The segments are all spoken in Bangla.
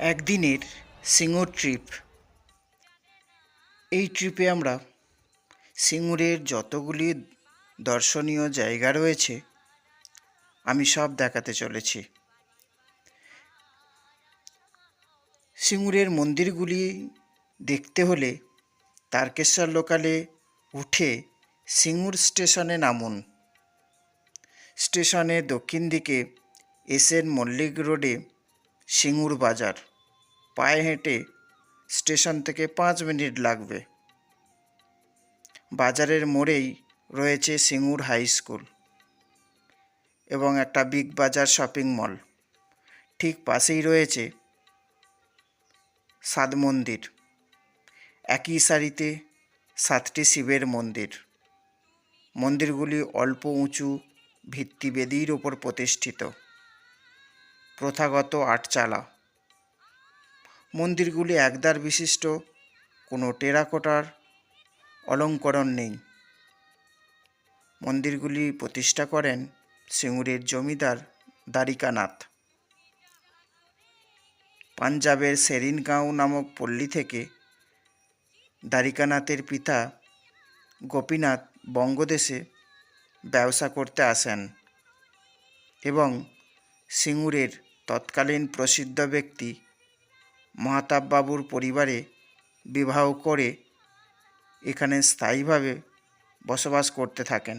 একদিনের সিঙ্গুর ট্রিপ। এই ট্রিপে আমরা সিঙ্গুরের যতগুলি দর্শনীয় জায়গা রয়েছে, আমি সব দেখাতে চলেছি। সিঙ্গুরের মন্দিরগুলি দেখতে হলে তারকেশ্বর লোকালে উঠে সিঙ্গুর স্টেশনে নামুন। স্টেশনের দক্ষিণ দিকে এস এন মল্লিক রোডে সিঙ্গুর বাজার। পায়ে হেঁটে স্টেশন থেকে পাঁচ মিনিট লাগবে। বাজারের মোড়েই রয়েছে সিঙ্গুর হাই স্কুল এবং একটা বিগ বাজার শপিং মল। ঠিক পাশেই রয়েছে সাত মন্দির। একই সারিতে সাতটি শিবের মন্দির। মন্দিরগুলি অল্প উঁচু, ভিত্তিবেদির ওপর প্রতিষ্ঠিত। প্রথাগত আটচালা। মন্দিরগুলি একদার বিশিষ্ট, কোনো টেরাকোটার অলঙ্করণ নেই। মন্দিরগুলি প্রতিষ্ঠা করেন সিঙ্গুরের জমিদার দ্বারিকানাথ। পাঞ্জাবের সেরিনগাঁও নামক পল্লী থেকে দ্বারিকানাথের পিতা গোপীনাথ বঙ্গদেশে ব্যবসা করতে আসেন এবং সিঙ্গুরের তৎকালীন প্রসিদ্ধ ব্যক্তি মহাতাব বাবুর পরিবারে বিবাহ করে এখানে স্থায়ীভাবে বসবাস করতে থাকেন।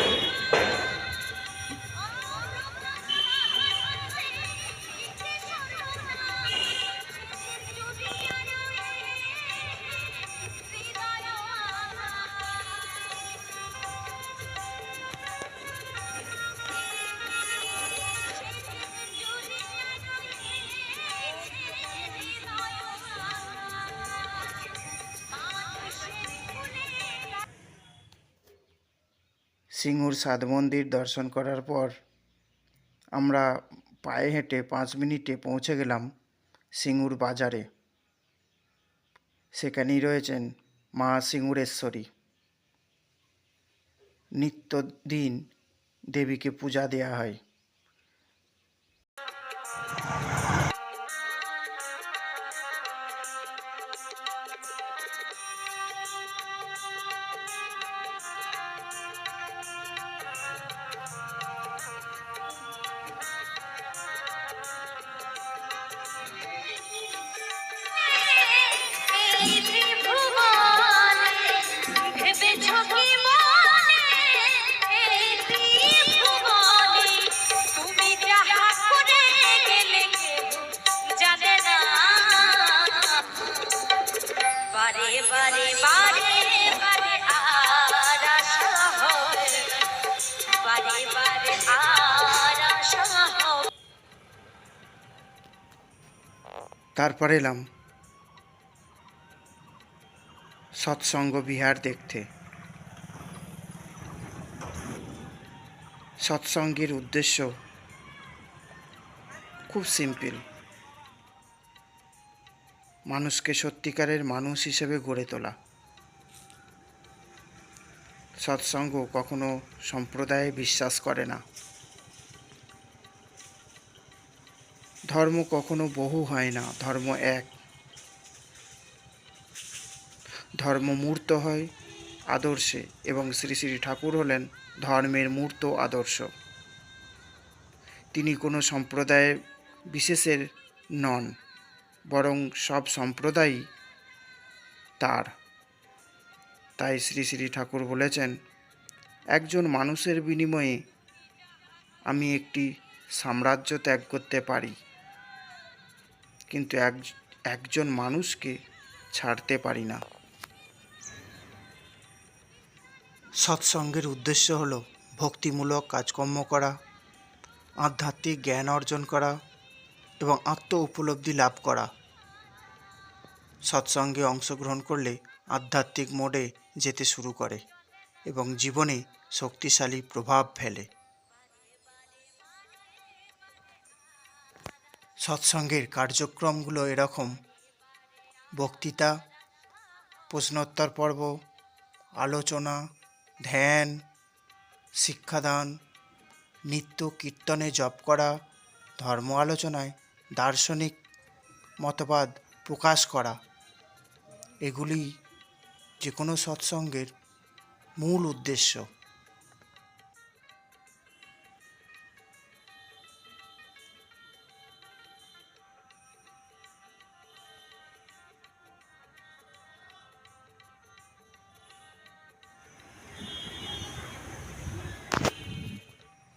সিঙ্গুর সাদ মন্দির দর্শন করার পর আমরা পায়ে হেঁটে পাঁচ মিনিটে পৌঁছে গেলাম সিঙ্গুর বাজারে। সেখানেই রয়েছেন মা সিঙ্গুরেশ্বরী। নিত্যদিন দেবীকে পূজা দেওয়া হয়। তারপর এলাম। সৎসঙ্গ বিহার দেখতে। সৎসঙ্গের উদ্দেশ্য খুব সিম্পল। মানুষকে সত্যিকারের মানুষ হিসেবে গড়ে তোলা। সৎসঙ্গ কখনো সম্প্রদায়ে বিশ্বাস করে না। ধর্ম কখনো বহু হয় না, ধর্ম এক। ধর্ম মূর্ত হয় আদর্শে এবং শ্রী শ্রী ঠাকুর হলেন ধর্মের মূর্ত আদর্শ। তিনি কোনো সম্প্রদায়ের বিশেষের নন, বরং সব সম্প্রদায়ই তার। তাই শ্রী শ্রী ঠাকুর বলেছেন, একজন মানুষের বিনিময়ে আমি একটি সাম্রাজ্য ত্যাগ করতে পারি। কিন্তু এক, একজন মানুষকে ছাড়তে পারি না। সৎসঙ্গের উদ্দেশ্য হলো ভক্তিমূলক কাজকর্ম করা, আধ্যাত্মিক জ্ঞান অর্জন করা এবং আত্ম উপলব্ধি লাভ করা। সৎসঙ্গে অংশগ্রহণ করলে আধ্যাত্মিক মোডে যেতে শুরু করে এবং জীবনে শক্তিশালী প্রভাব ফেলে। সৎসঙ্গের কার্যক্রমগুলো এরকম। বক্তৃতা, প্রশ্নোত্তর পর্ব, আলোচনা, ধ্যান, শিক্ষাদান, নিত্য কীর্তনে জপ করা, ধর্ম আলোচনায় দার্শনিক মতবাদ প্রকাশ করা। এগুলি যে কোনো সৎসঙ্গের মূল উদ্দেশ্য।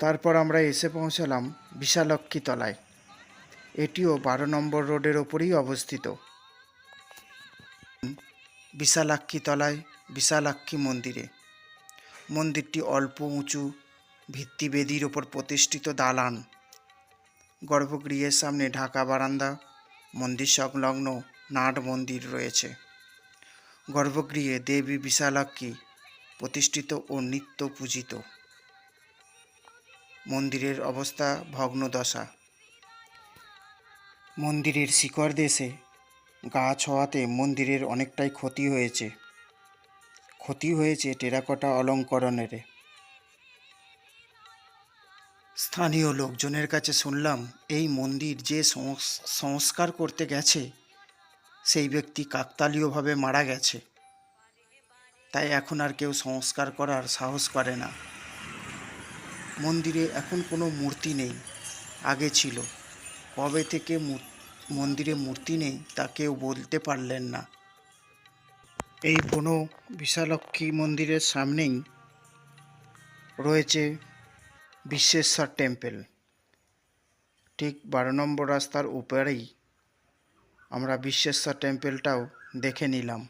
তারপর আমরা এসে পৌঁছালাম বিশালক্ষী তলায় এটিও বারো নম্বর রোডের ওপরেই অবস্থিত। বিশালাক্ষী তলায় বিশালাক্ষী মন্দিরে। মন্দিরটি অল্প উঁচু, ভিত্তিবেদির ওপর প্রতিষ্ঠিত দালান। গর্ভগৃহের সামনে ঢাকা বারান্দা, মন্দির সংলগ্ন নাট মন্দির রয়েছে। গর্ভগৃহে দেবী বিশালাক্ষী প্রতিষ্ঠিত ও নিত্য পূজিত। মন্দিরের অবস্থা ভগ্নদশা। মন্দিরের শিকড় দেশে গাছ হওয়াতে মন্দিরের অনেকটাই ক্ষতি হয়েছে। ক্ষতি হয়েছে টেরাকোটা অলঙ্করণের। স্থানীয় লোকজনের কাছে শুনলাম, এই মন্দির যে সংস- সংস্কার করতে গেছে, সেই ব্যক্তি কাকতালীয়ভাবে মারা গেছে। তাই এখন আর কেউ সংস্কার করার সাহস করে না। মন্দিরে এখন কোনো মূর্তি নেই, আগে ছিল। কবে থেকে মন্দিরে মূর্তি নেই তা কেউ বলতে পারলেন না। এই বনো বিশালক্ষী মন্দিরের সামনেই রয়েছে বিশ্বেশ্বর টেম্পল। ঠিক বারো নম্বর রাস্তার উপরেই আমরা বিশ্বেশ্বর টেম্পলটাও দেখে নিলাম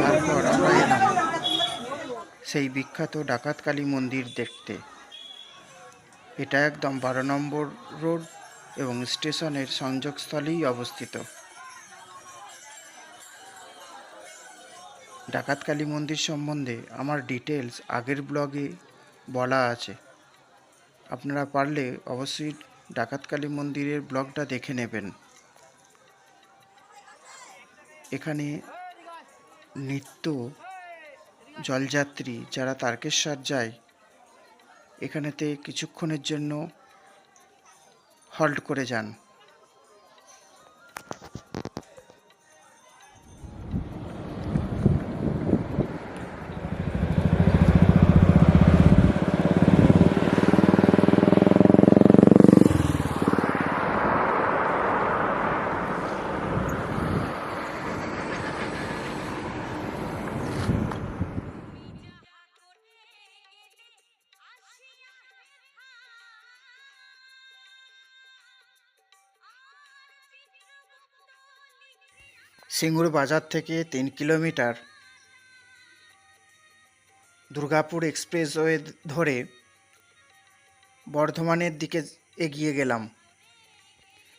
তারপর আমরা এলাম সেই বিখ্যাত ডাকাতকালী মন্দির দেখতে। এটা একদম বারো নম্বর রোড এবং স্টেশনের সংযোগস্থলেই অবস্থিত। ডাকাতকালী মন্দির সম্বন্ধে আমার ডিটেলস আগের ব্লগে বলা আছে। আপনারা পারলে অবশ্যই ডাকাতকালী মন্দিরের ব্লগটা দেখে নেবেন। এখানে নিত্য জলযাত্রী যারা তারকেশ্বর যায় এখানেতে কিছুক্ষণের জন্য হল্ট করে যান। সিঙ্গুর বাজার থেকে তিন কিলোমিটার দুর্গাপুর এক্সপ্রেসওয়ে ধরে বর্ধমানের দিকে এগিয়ে গেলাম।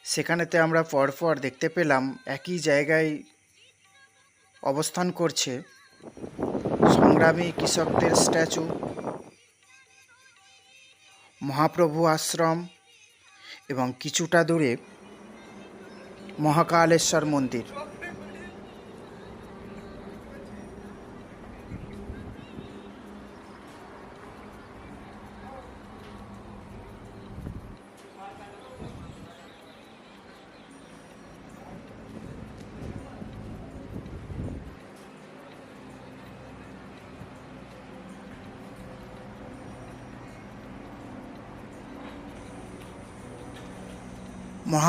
সেখানেতে আমরা পরপর দেখতে পেলাম একই জায়গায় অবস্থান করছে সংগ্রামী কৃষকদের স্ট্যাচু, মহাপ্রভু আশ্রম এবং কিছুটা দূরে মহাকালেশ্বর মন্দির।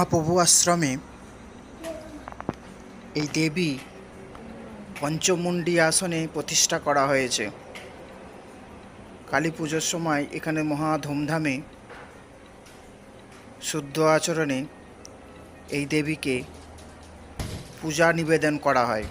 মহাপ্রভু আশ্রমে এই দেবী পঞ্চমুণ্ডী আসনে প্রতিষ্ঠা করা হয়েছে। কালী পুজোর সময় এখানে মহা ধুমধামে শুদ্ধ আচরণে এই দেবীকে পূজা নিবেদন করা হয়।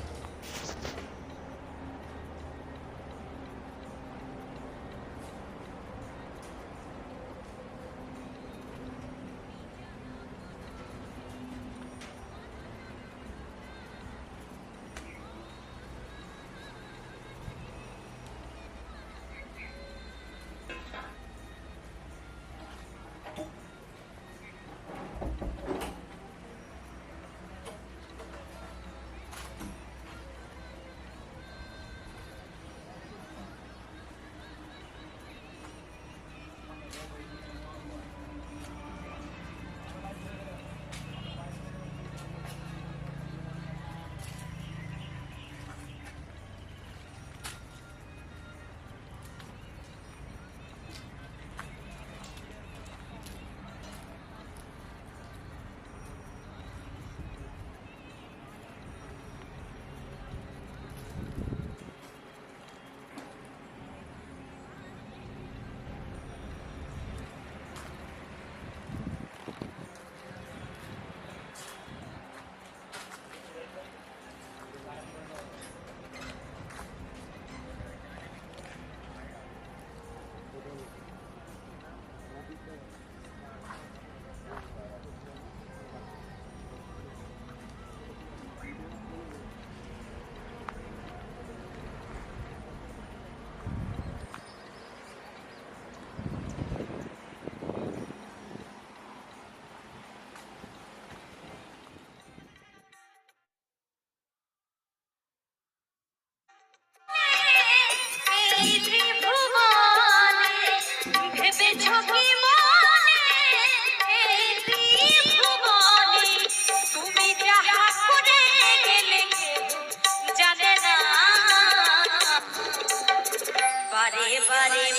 বারে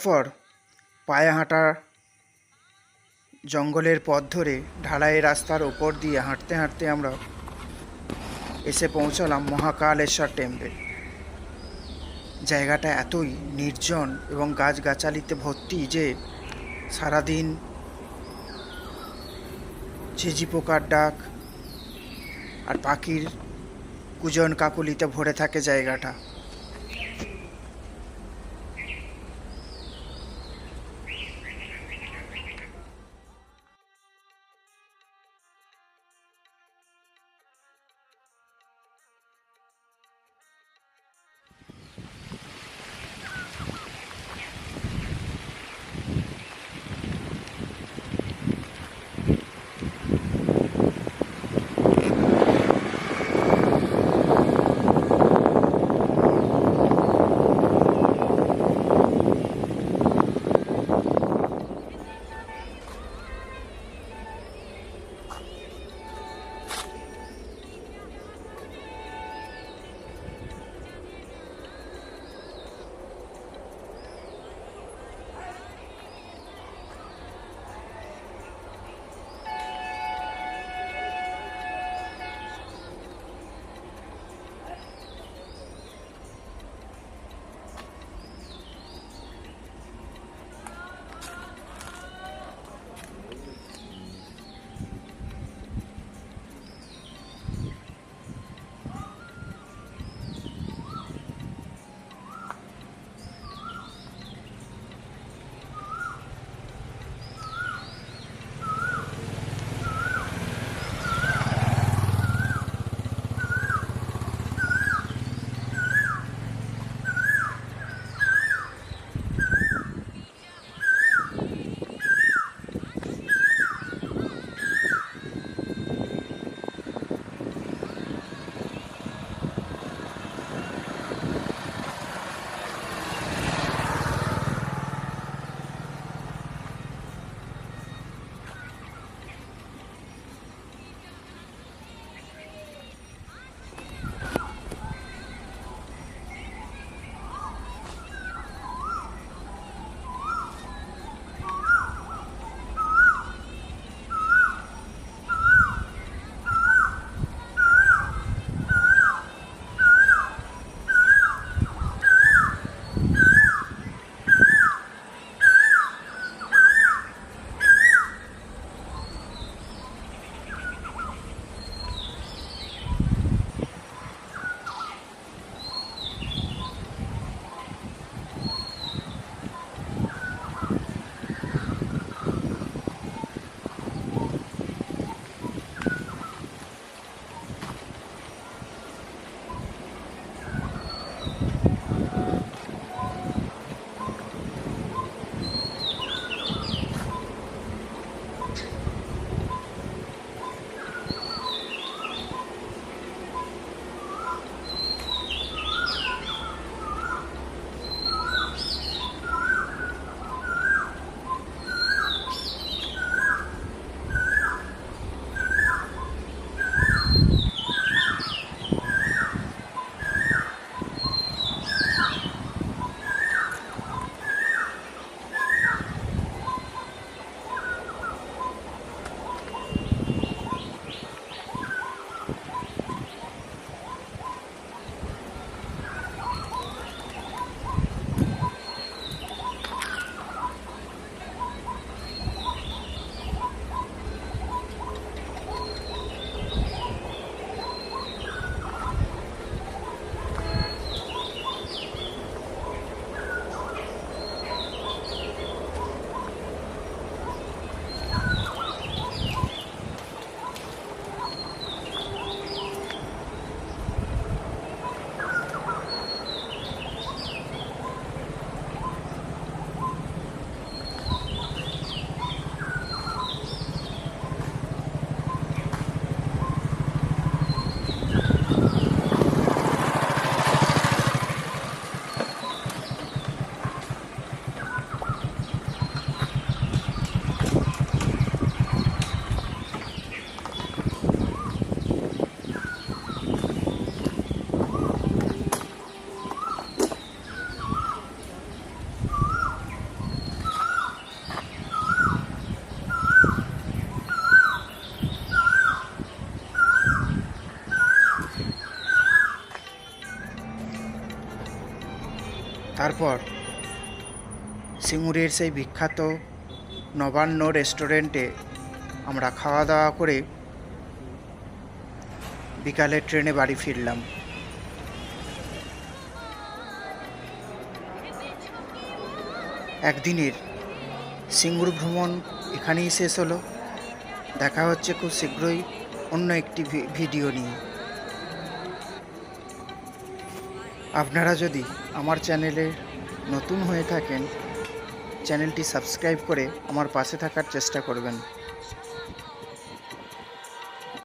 তারপর পায়ে হাঁটা জঙ্গলের পথ ধরে ঢালাই রাস্তার ওপর দিয়ে হাঁটতে হাঁটতে আমরা এসে পৌঁছালাম মহাকালেশ্বর টেম্পল জায়গাটা এতই নির্জন এবং গাছগাছালিতে ভর্তি যে সারাদিন ঝিঝি পোকার ডাক আর পাখির কুজন কাকুলিতে ভরে থাকে জায়গাটা। তারপর সিঙ্গুরের সেই বিখ্যাত নবান্ন রেস্টুরেন্টে আমরা খাওয়া দাওয়া করে বিকালের ট্রেনে বাড়ি ফিরলাম। একদিনের সিঙ্গুর ভ্রমণ এখানেই শেষ হলো। দেখা হচ্ছে খুব শীঘ্রই অন্য একটি ভিডিও নিয়ে। আপনারা যদি আমার চ্যানেলে নতুন হয়ে থাকেন, চ্যানেলটি সাবস্ক্রাইব করে আমার পাশে থাকার চেষ্টা করবেন।